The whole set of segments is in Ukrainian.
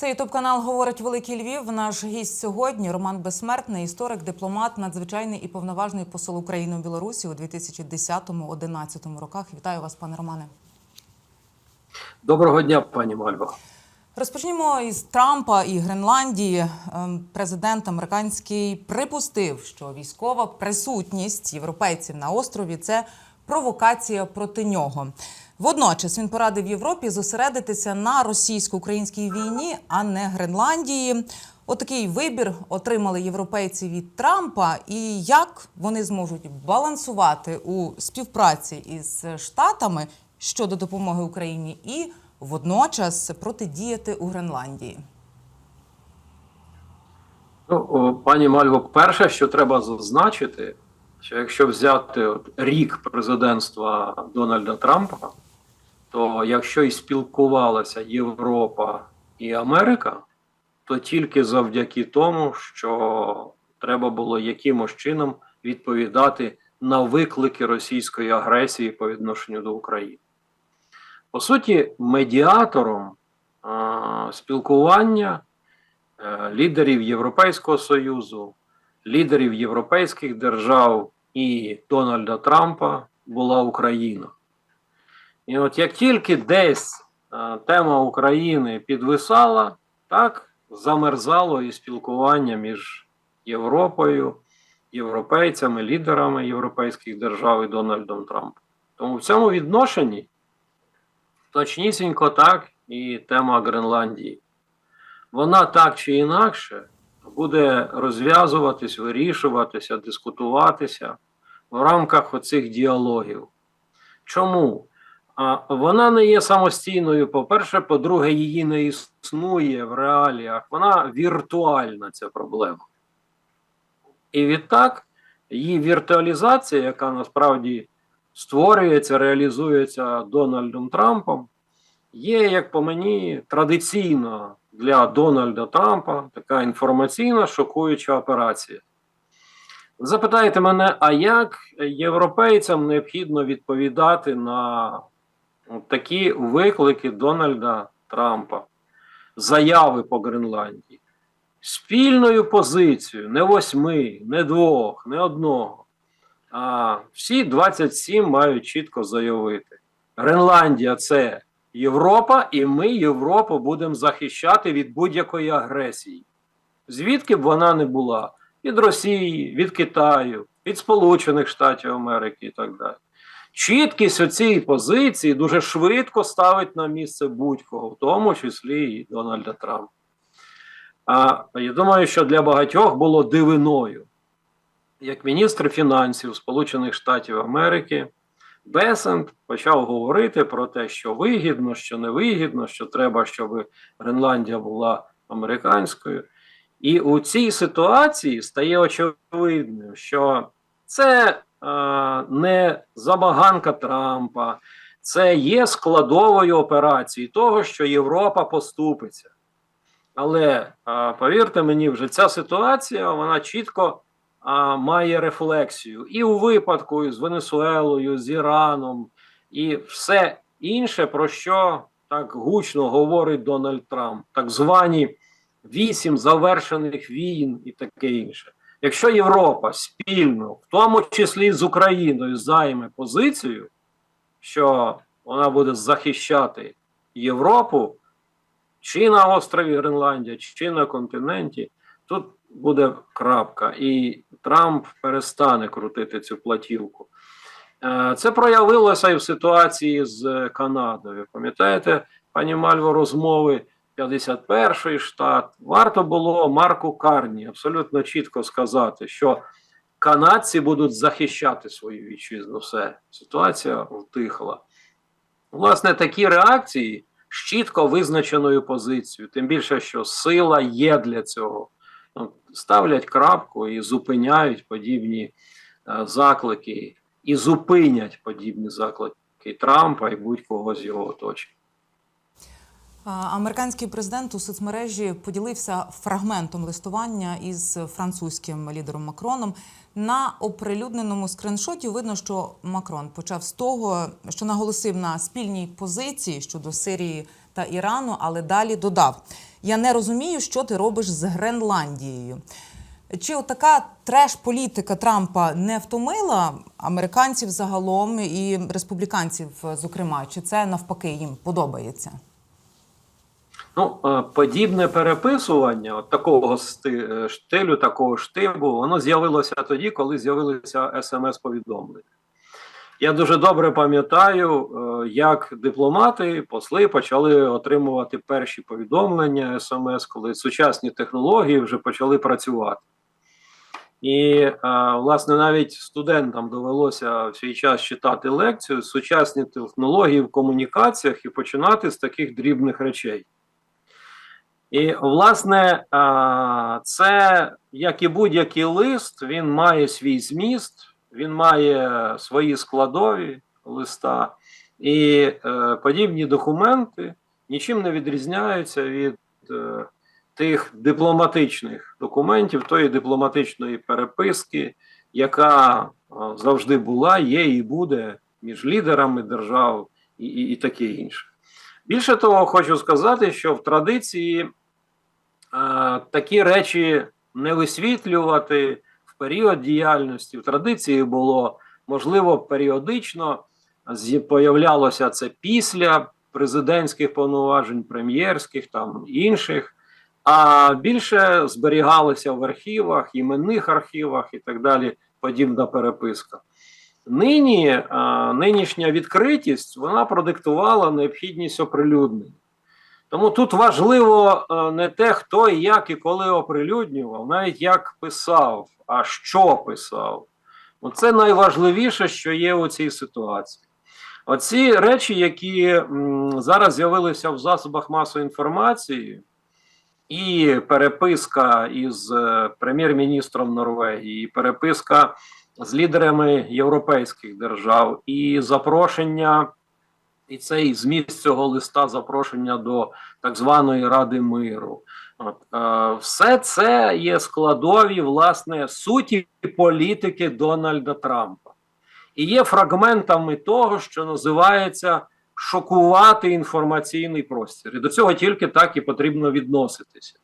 Це ютуб канал говорить Великий Львів. Наш гість сьогодні Роман Безсмертний, історик, дипломат, надзвичайний і повноважний посол України у Білорусі у 2010-2011 роках. Вітаю вас, пане Романе. Доброго дня, пані Мальва. Розпочнімо із Трампа і Гренландії. Ем, Президент американський припустив, що військова присутність європейців на острові це провокація проти нього. Водночас він порадив Європі зосередитися на російсько-українській війні, а не Гренландії. Отакий вибір отримали європейці від Трампа, і як вони зможуть балансувати у співпраці із Штатами щодо допомоги Україні і водночас протидіяти у Гренландії. Ну, пані Мальво, перше, що треба зазначити, що якщо взяти рік президентства Дональда Трампа, то якщо і спілкувалася Європа і Америка, то тільки завдяки тому, що треба було якимось чином відповідати на виклики російської агресії по відношенню до України. По суті, медіатором спілкування е, лідерів Європейського Союзу, лідерів європейських держав і Дональда Трампа була Україна. І от як тільки десь е, тема України підвисала, так замерзало і спілкування між Європою, європейцями, лідерами європейських держав і Дональдом Трампом. Тому в цьому відношенні точнісінько так і тема Гренландії. Вона так чи інакше буде розв'язуватись, вирішуватися, дискутуватися в рамках оцих діалогів. Чому? Вона не є самостійною, по-перше, по-друге, її не існує в реаліях. Вона віртуальна, ця проблема. І відтак, її віртуалізація, яка насправді створюється, реалізується Дональдом Трампом, є, як по мені, традиційно для Дональда Трампа така інформаційна шокуюча операція. Запитаєте мене, а як європейцям необхідно відповідати на такі виклики Дональда Трампа, заяви по Гренландії? Спільною позицією не восьми, не двох, не одного. А всі 27 мають чітко заявити: Гренландія це Європа, і ми Європу будемо захищати від будь-якої агресії. Звідки б вона не була? Від Росії, від Китаю, від Сполучених Штатів Америки і так далі. Чіткість у цій позиції дуже швидко ставить на місце будь-кого, в тому числі і Дональда Трампа. А я думаю, що для багатьох було дивиною, як міністр фінансів Сполучених Штатів Америки Бесент почав говорити про те, що вигідно, що невигідно, що треба, щоб Гренландія була американською. І у цій ситуації стає очевидним, що це не забаганка Трампа, це є складовою операції того, що Європа поступиться. Але повірте мені, вже ця ситуація вона чітко має рефлексію і у випадку з Венесуелою, з Іраном, і все інше, про що так гучно говорить Дональд Трамп, так звані вісім завершених війн і таке інше. Якщо Європа спільно, в тому числі з Україною, займе позицію, що вона буде захищати Європу чи на острові Гренландія, чи на континенті, тут буде крапка, і Трамп перестане крутити цю платівку. Е, Це проявилося і в ситуації з Канадою. Пам'ятаєте, пані Мальво, розмови 51-й штат. Варто було Марку Карні абсолютно чітко сказати, що канадці будуть захищати свою вітчизну. Все, ситуація втихла. Власне, такі реакції з чітко визначеною позицією, тим більше, що сила є для цього. Ну, ставлять крапку і зупиняють подібні е, заклики, і зупинять подібні заклики Трампа і будь-кого з його оточення. Американський президент у соцмережі поділився фрагментом листування із французьким лідером Макроном. На оприлюдненому скриншоті видно, що Макрон почав з того, що наголосив на спільній позиції щодо Сирії та Ірану, але далі додав: Я не розумію, що ти робиш з Гренландією. Чи така треш-політика Трампа не втомила американців загалом і республіканців, зокрема, чи це навпаки їм подобається? Ну, е, подібне переписування от такого сти- е, такого штибу, воно з'явилося тоді, коли з'явилися смс-повідомлення. Я дуже добре пам'ятаю, е, як дипломати, посли почали отримувати перші повідомлення смс, коли сучасні технології вже почали працювати. І, власне, навіть студентам довелося в свій час читати лекцію сучасні технології в комунікаціях і починати з таких дрібних речей. І, власне, це, як і будь-який лист, він має свій зміст, він має свої складові листа, і е, подібні документи нічим не відрізняються від е, тих дипломатичних документів, тої дипломатичної переписки, яка е, завжди була, є і буде між лідерами держав і, і, і таке інше. Більше того, хочу сказати, що в традиції такі речі не висвітлювати в період діяльності. В традиції було можливо періодично появлялося це після президентських повноважень, прем'єрських там інших. А більше зберігалося в архівах, іменних архівах і так далі, подібна переписка. Нині нинішня відкритість вона продиктувала необхідність оприлюднення. Тому тут важливо е, не те, хто і як і коли оприлюднював, навіть як писав, а що писав. Оце найважливіше, що є у цій ситуації. Оці речі, які зараз з'явилися в засобах масової інформації, і переписка із е, прем'єр-міністром Норвегії, і переписка з лідерами європейських держав, і запрошення, і цей зміст цього листа запрошення до так званої Ради миру. От, е, все це є складові власне суті політики Дональда Трампа і є фрагментами того, що називається шокувати інформаційний простір. І до цього тільки так і потрібно відноситися.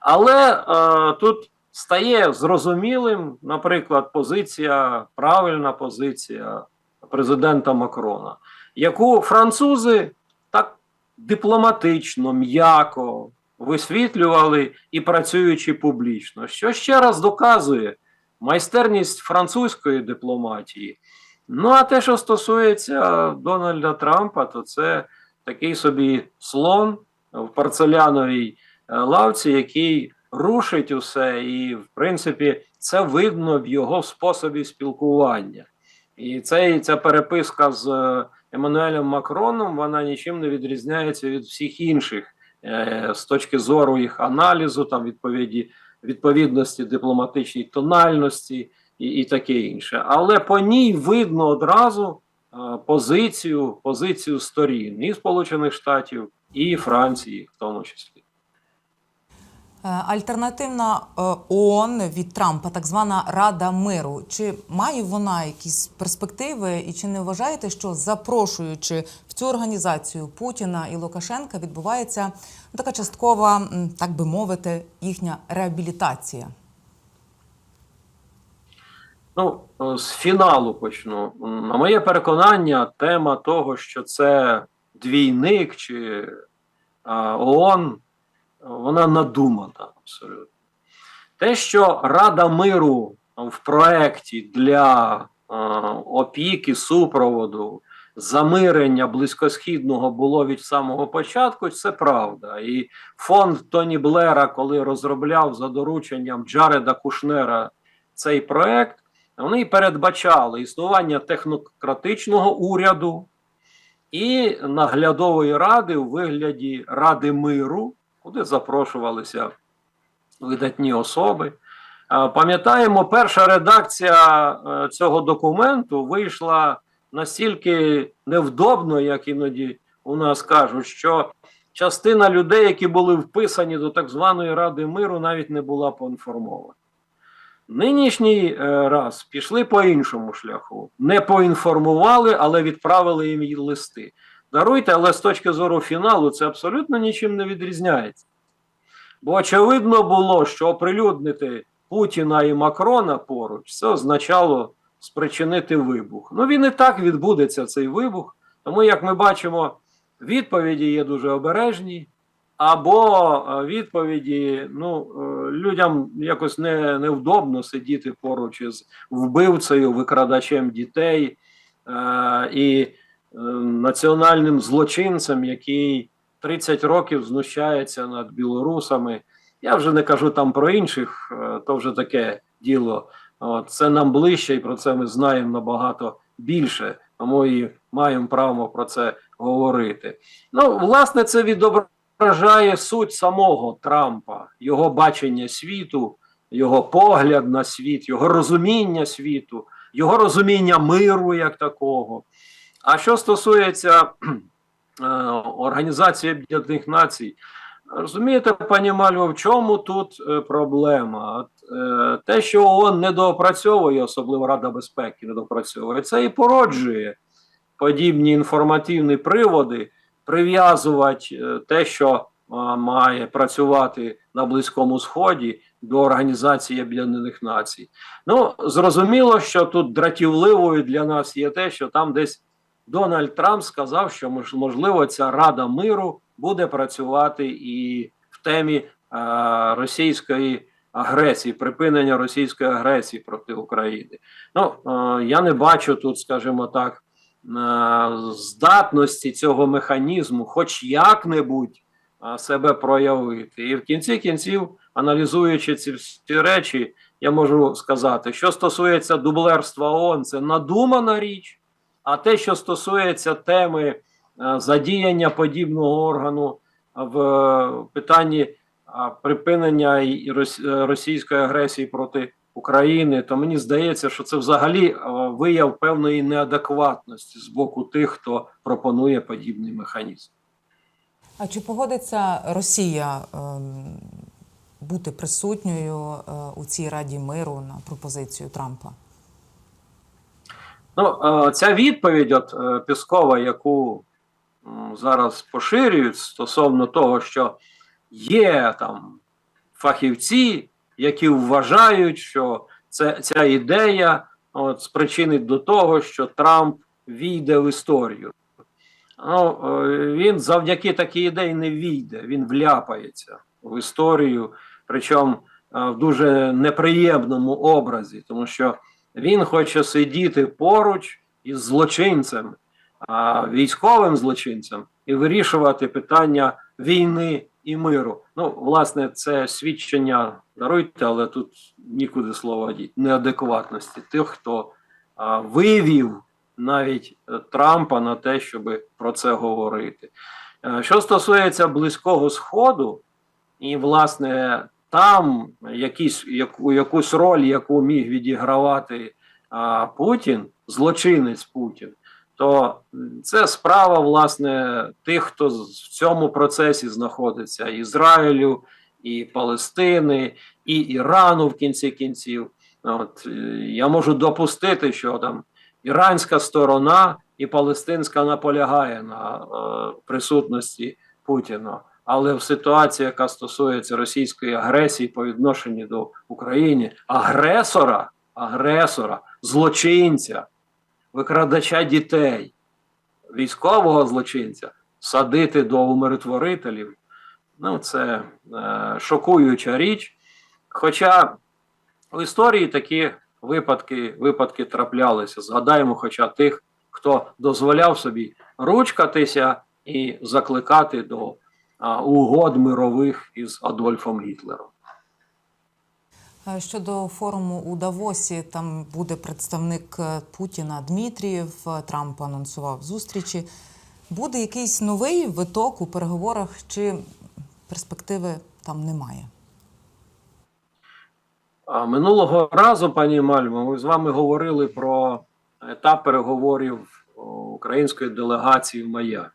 Але е, тут стає зрозумілим, наприклад, позиція, правильна позиція президента Макрона, яку французи так дипломатично, м'яко висвітлювали і працюючи публічно, що ще раз доказує майстерність французької дипломатії. Ну, а те, що стосується Дональда Трампа, то це такий собі слон в порцеляновій е, лавці, який рушить усе, і, в принципі, це видно в його способі спілкування. І цей, ця переписка з е, Еммануелем Макроном вона нічим не відрізняється від всіх інших е, з точки зору їх аналізу, там відповіді, відповідності дипломатичній тональності і, і таке інше. Але по ній видно одразу е, позицію, позицію сторін і Сполучених Штатів, і Франції, в тому числі. Е, Альтернативна е, ООН від Трампа, так звана Рада миру. Чи має вона якісь перспективи, і чи не вважаєте, що запрошуючи в цю організацію Путіна і Лукашенка, відбувається така часткова, так би мовити, їхня реабілітація? Ну, е, з фіналу почну. На моє переконання, тема того, що це двійник чи ООН, вона надумана абсолютно. Те, що Рада миру в проєкті для а, опіки, супроводу, замирення близькосхідного було від самого початку, це правда. І фонд Тоні Блера, коли розробляв за дорученням Джареда Кушнера цей проект, вони передбачали існування технократичного уряду і наглядової ради у вигляді Ради миру, куди запрошувалися видатні особи. Пам'ятаємо, перша редакція е, цього документу вийшла настільки невдобно, як іноді у нас кажуть, що частина людей, які були вписані до так званої Ради миру, навіть не була поінформована. Нинішній е, раз пішли по іншому шляху. Не поінформували, але відправили їм листи. Даруйте, але з точки зору фіналу це абсолютно нічим не відрізняється. Бо очевидно було, що оприлюднити Путіна і Макрона поруч, це означало спричинити вибух. Ну він і так відбудеться цей вибух. Тому, як ми бачимо, відповіді є дуже обережні, або е, відповіді ну, е, людям якось не, невдобно сидіти поруч із вбивцею, викрадачем дітей е, і національним злочинцем, який 30 років знущається над білорусами. Я вже не кажу там про інших, е, то вже таке діло. Це нам ближче, і про це ми знаємо набагато більше, тому і маємо право про це говорити. Ну, власне, це відображає суть самого Трампа, його бачення світу, його погляд на світ, його розуміння світу, його розуміння миру як такого. А що стосується е, Організації Об'єднаних Націй, розумієте, пані Мальво, в чому тут е, проблема? Е, те, що ООН не доопрацьовує, особливо Рада безпеки не доопрацьовує, це і породжує подібні інформативні приводи, прив'язувати те, що має працювати на Близькому Сході до Організації Об'єднаних Націй. Ну, зрозуміло, що тут дратівливою для нас є те, що там десь Дональд Трамп сказав, що мож- можливо ця Рада миру буде працювати і в темі е, російської агресії, припинення російської агресії проти України. Ну, е, я не бачу тут, скажімо так, е, здатності цього механізму, хоч як-небудь себе проявити. І в кінці кінців, аналізуючи ці всі речі, я можу сказати, що стосується дублерства ООН, це надумана річ. А те, що стосується теми е, задіяння подібного органу в е, питанні е, припинення російської агресії проти України, то мені здається, що це взагалі вияв певної неадекватності з боку тих, хто пропонує подібний механізм. А чи погодиться Росія ем, бути присутньою у цій Раді миру на пропозицію Трампа? Ну, е, ця відповідь, от е, Піскова, яку зараз поширюють стосовно того, що є там фахівці, які вважають, що це, ця ідея от, спричинить до того, що Трамп війде в історію. Ну, е, він завдяки такій ідеї не війде, він вляпається в історію, причому в дуже неприємному образі, тому що він хоче сидіти поруч із злочинцем, військовим злочинцем, і вирішувати питання війни і миру. Ну, власне, це свідчення даруйте, але тут нікуди слова діть, неадекватності тих, хто вивів навіть е, Трампа на те, щоб про це говорити. Е, Що стосується Близького Сходу, і, власне, там якісь, яку, якусь роль, яку міг відігравати а, Путін, злочинець Путін, то це справа власне тих, хто в цьому процесі знаходиться: Ізраїлю, і Палестини, і Ірану в кінці кінців. От е, я можу допустити, що там іранська сторона і палестинська наполягає на е, присутності Путіна. Але в ситуації, яка стосується російської агресії по відношенню до України, агресора, агресора, злочинця, викрадача дітей, військового злочинця садити до умиротворителів, ну це е, шокуюча річ. Хоча в історії такі випадки, випадки траплялися. Згадаємо, хоча тих, хто дозволяв собі ручкатися і закликати до угод мирових із Адольфом Гітлером. Е, Щодо форуму у Давосі, там буде представник е, Путіна Дмитрієв. Е, Трамп анонсував зустрічі. Буде якийсь новий виток у переговорах, чи перспективи там немає? Минулого разу, пані Мальмо, ми з вами говорили про етап переговорів української делегації в Майамі.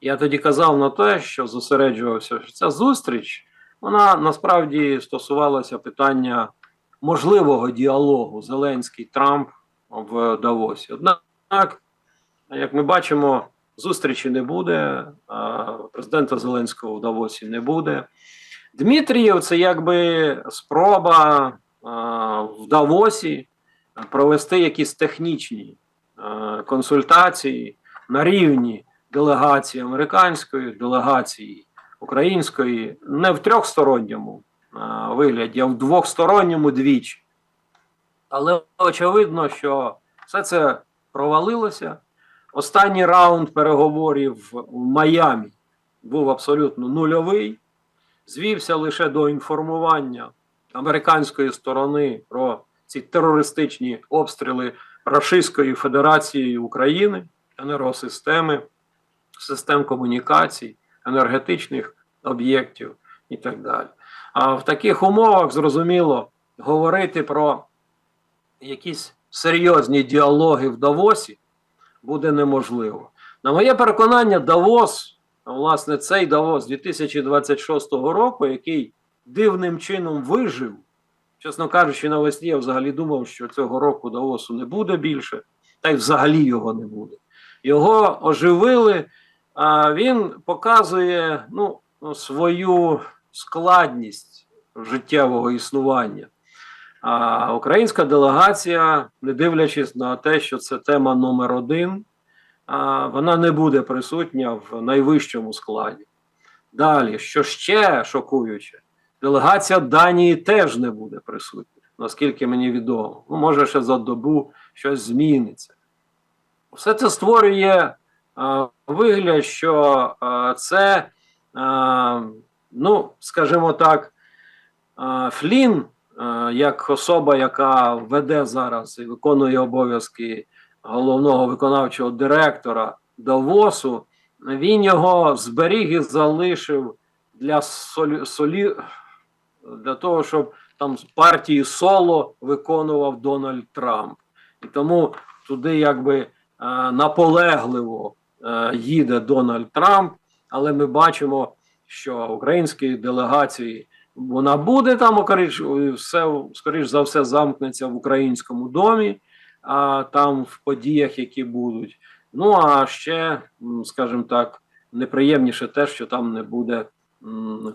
Я тоді казав на те, що зосереджувався, що ця зустріч вона насправді стосувалася питання можливого діалогу Зеленський Трамп в Давосі. Однак, як ми бачимо, зустрічі не буде, президента Зеленського в Давосі не буде. Дмитрієв це якби спроба в Давосі провести якісь технічні консультації на рівні делегації американської, делегації української, не в трьохсторонньому вигляді, а в двохсторонньому двічі. Але очевидно, що все це провалилося. Останній раунд переговорів в Майамі був абсолютно нульовий. Звівся лише до інформування американської сторони про ці терористичні обстріли Рашистської Федерації України, енергосистеми, систем комунікацій, енергетичних об'єктів і так далі. А в таких умовах зрозуміло говорити про якісь серйозні діалоги в Давосі буде неможливо. На моє переконання, Давос, власне, цей Давос 2026 року, який дивним чином вижив, чесно кажучи, навесні я взагалі думав, що цього року Давосу не буде більше, та й взагалі його не буде. Його оживили, він показує ну, свою складність життєвого існування. А українська делегація, не дивлячись на те, що це тема номер один, вона не буде присутня в найвищому складі. Далі, що ще шокуюче, делегація Данії теж не буде присутня, наскільки мені відомо. Ну, може, ще за добу щось зміниться. Все це створює вигляд, що це, ну, скажімо так, Флін, як особа, яка веде зараз і виконує обов'язки головного виконавчого директора Давосу, він його зберіг і залишив для солі, солі для того, щоб там з партії соло виконував Дональд Трамп. І тому туди якби наполегливо їде Дональд Трамп, але ми бачимо, що українські делегації вона буде там, окоріч, все скоріш за все замкнеться в українському домі, а там в подіях, які будуть. Ну а ще, скажімо так, неприємніше те, що там не буде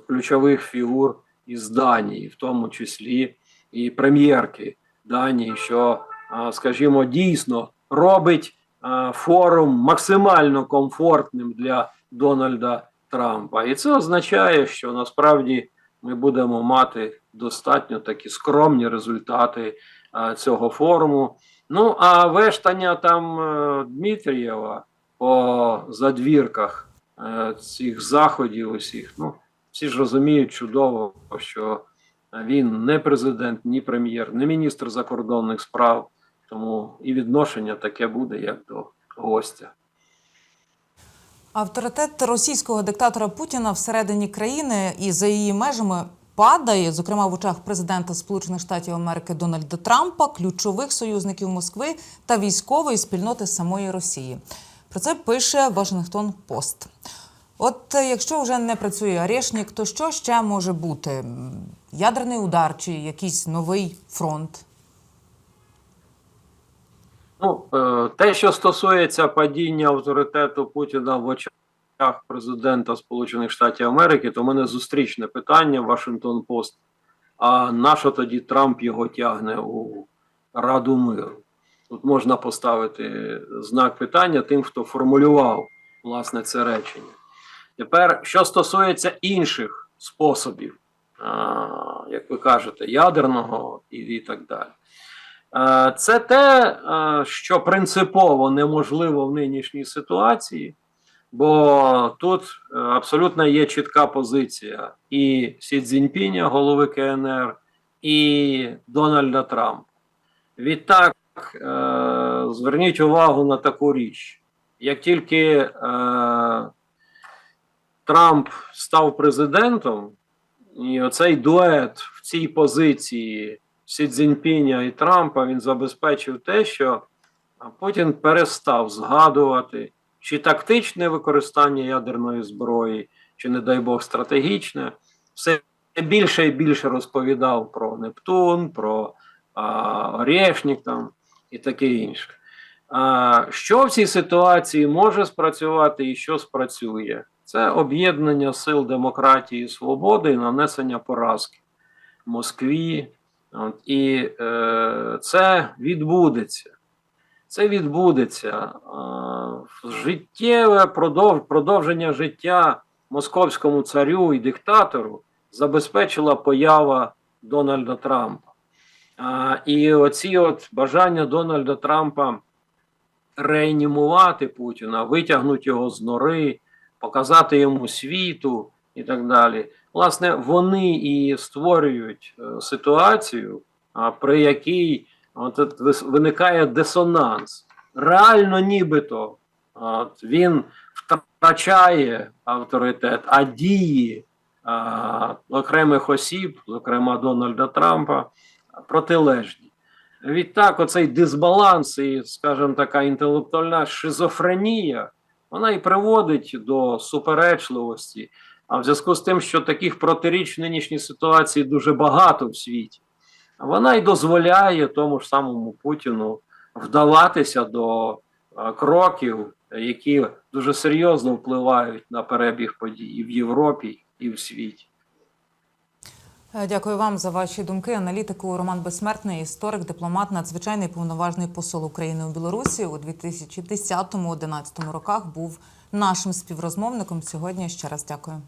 ключових фігур із Данії, в тому числі і прем'єрки Данії, що, скажімо, дійсно робить форум максимально комфортним для Дональда Трампа. І це означає, що насправді ми будемо мати достатньо такі скромні результати цього форуму. Ну, а вештання там е, Дмитрієва по задвірках е, цих заходів усіх, ну, всі ж розуміють чудово, що він не президент, ні прем'єр, не міністр закордонних справ, тому і відношення таке буде, як до гостя. Авторитет російського диктатора Путіна всередині країни і за її межами падає, зокрема в очах президента Сполучених Штатів Америки Дональда Трампа, ключових союзників Москви та військової спільноти самої Росії. Про це пише Вашингтон Пост. От якщо вже не працює Арешнік, то що ще може бути? Ядерний удар чи якийсь новий фронт? Ну, е, те, що стосується падіння авторитету Путіна в очах президента Сполучених Штатів Америки, то в мене зустрічне питання Вашингтон Пост. А на що тоді Трамп його тягне у Раду миру? Тут можна поставити знак питання тим, хто формулював власне це речення. Тепер, що стосується інших способів, як ви кажете, ядерного і так далі. Е, Це те, е, що принципово неможливо в нинішній ситуації, бо тут е, абсолютно є чітка позиція і Сі Цзіньпіня, голови КНР, і Дональда Трампа. Відтак, зверніть увагу на таку річ. Як тільки Трамп став президентом, і оцей дует в цій позиції Сі Цзіньпіня і Трампа він забезпечив те, що Путін перестав згадувати чи тактичне використання ядерної зброї, чи, не дай Бог, стратегічне. Все більше і більше розповідав про Нептун, про а, Орешник там і таке інше. А, що в цій ситуації може спрацювати і що спрацює? Це об'єднання сил демократії і свободи і нанесення поразки Москві. От, і е, це відбудеться. Це відбудеться. Е, життєве продов, продовження життя московському царю і диктатору забезпечила поява Дональда Трампа. А, і оці от бажання Дональда Трампа реанімувати Путіна, витягнути його з нори, показати йому світу і так далі. Власне, вони і створюють е, ситуацію, при якій от, виникає дисонанс. Реально, нібито от, він втрачає авторитет, а дії окремих осіб, зокрема Дональда Трампа, протилежні. Відтак, оцей дисбаланс і, скажімо, така інтелектуальна шизофренія, вона і приводить до суперечливості. А в зв'язку з тим, що таких протиріч в нинішній ситуації дуже багато в світі, вона і дозволяє тому ж самому Путіну вдаватися до е, кроків, які дуже серйозно впливають на перебіг подій і в Європі, і в світі. Е, Дякую вам за ваші думки. Аналітику Роман Безсмертний, історик, дипломат, надзвичайний повноважний посол України у Білорусі у 2010-2011 роках був нашим співрозмовником. Сьогодні ще раз дякую.